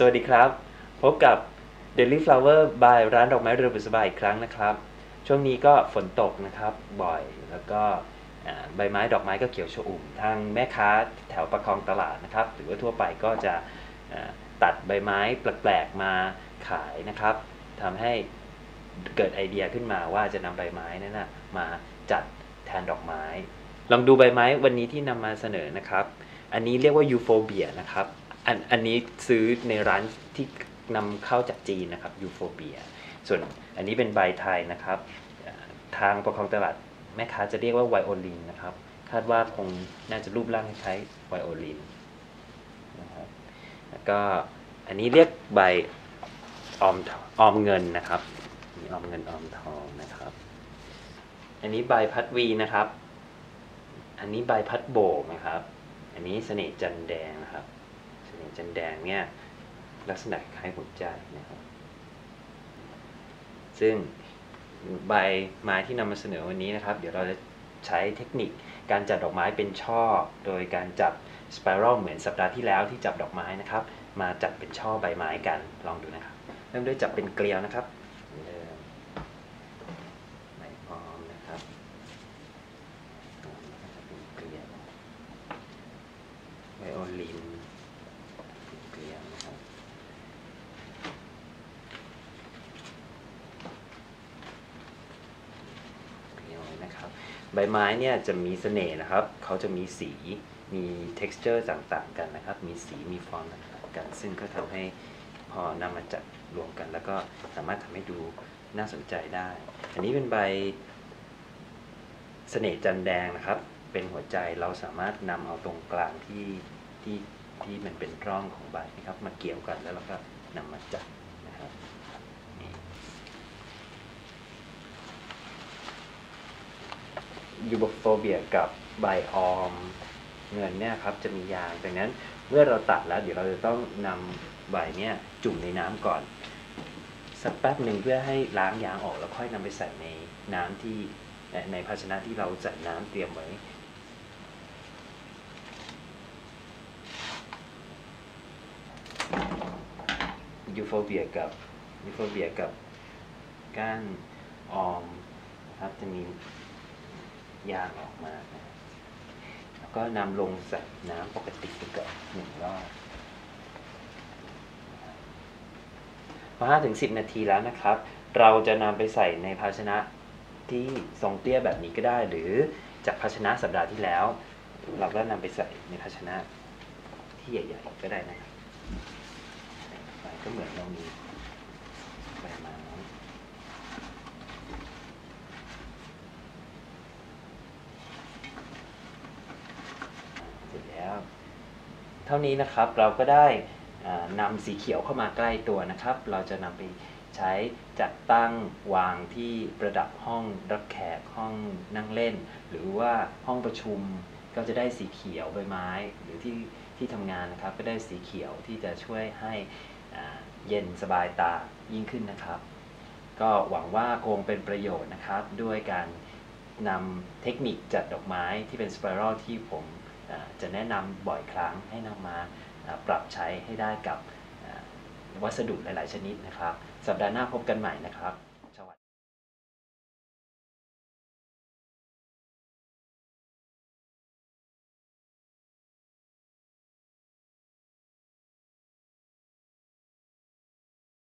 สวัสดีครับ พบกับ Daily Flower by ร้านดอกไม้เรือบุษบายอีกครั้งนะครับ ช่วงนี้ก็ฝนตกนะครับบ่อยแล้วก็ใบไม้ดอกไม้ก็เขียวชอุ่ม ทางแม่ค้าแถวประคองตลาดนะครับ หรือว่าทั่วไปก็จะตัดใบไม้แปลกๆมาขายนะครับทำให้เกิดไอเดียขึ้นมาว่าจะนำใบไม้นั้นนะมาจัดแทนดอกไม้ ลองดูใบไม้วันนี้ที่นำมาเสนอนะครับ อันนี้เรียกว่ายูโฟเบียนะครับ อันอันนี้ซื้อในร้านที่นำเข้าจากจีนนะครับยูโฟเบีย ส่วนอันนี้เป็นใบไทยนะครับ ทางประคองตลาดแม่ค้าจะเรียกว่าไวโอลินนะครับ คาดว่าคงน่าจะรูปร่างคล้ายไวโอลินนะครับแล้วก็อันนี้เรียกใบออมทออมเงินนะครับมีออมเงินออมทองนะครับ อันนี้ใบพัดวีนะครับ อันนี้ใบพัดโบกนะครับ อันนี้เสน่ห์จันแดงนะครับ แดงเนี่ยลักษณะคล้ายหัวใจนะครับซึ่งใบไม้ที่นำมาเสนอวันนี้นะครับ เดี๋ยวเราจะใช้เทคนิคการจัดดอกไม้เป็นช่อ โดยการจับสไปรัลเหมือนสัปดาห์ที่แล้วที่จับดอกไม้นะครับ มาจัดเป็นช่อใบไม้กันลองดูนะครับ เริ่มด้วยจับเป็นเกลียวนะครับเริ่มใบออมนะครับแล้วก็จะเป็นเกลียวไวโอลินเกลียวนะครับ เพียว นะครับใบไม้เนี่ยจะมีเสน่ห์นะครับ เขาจะมีสีมี texture ต่างๆกันนะครับ มีสีมีฟอร์มต่างๆกัน ซึ่งก็ทำให้พอนำมาจัดรวมกัน แล้วก็สามารถทำให้ดูน่าสนใจได้ อันนี้เป็นใบเสน่ห์จันแดงนะครับ เป็นหัวใจเราสามารถนำเอาตรงกลางที่ที่ที่มันเป็นร่องของใบนะครับ มาเกี่ยวกันแล้วเราก็นำมาจัดนะครับนี่ ยูโบโฟเบียกับไบออมเงินเนี่ยครับจะมียางดังนั้นเมื่อเราตัดแล้วเดี๋ยวเราจะต้องนำใบเนี่ยจุ่มในน้ำก่อน สักแป๊บหนึ่งเพื่อให้ล้างยางออกแล้วค่อยนำไปใส่ในน้ำที่ในภาชนะที่เราใส่น้ำเตรียมไว้ยูโฟเบียกับยูโฟเบียกับก้านออมนะครับจะมี ยางออกมานะแล้วก็นำลงใส่น้ำปกติไปก่อนหนึ่งรอบพอห้าถึงสิบนาทีแล้วนะครับ เราจะนำไปใส่ในภาชนะที่ทรงเตี้ยแบบนี้ก็ได้ หรือจากภาชนะสัปดาห์ที่แล้ว เราก็นำไปใส่ในภาชนะที่ใหญ่ ๆ ก็ได้นะครับก็เหมือนเรามีใบไม้เสร็จแล้ว เท่านี้นะครับเราก็ได้อ่านำสีเขียวเข้ามาใกล้ตัวนะครับ เราจะนำไปใช้จัดตั้งวางที่ประดับห้องรับแขกห้องนั่งเล่น หรือว่าห้องประชุมก็จะได้สีเขียวใบไม้ หรือที่ที่ทำงานนะครับ ก็ได้สีเขียวที่จะช่วยให้เย็นสบายตายิ่งขึ้นนะครับ ก็หวังว่าคงเป็นประโยชน์นะครับ ด้วยการนำเทคนิคจัดดอกไม้ที่เป็นสไปรัลที่ผม จะแนะนำบ่อยครั้งให้นำมาอ่าปรับใช้ให้ได้กับวัสดุหลาย ๆ ชนิดนะครับ สัปดาห์หน้าพบกันใหม่นะครับ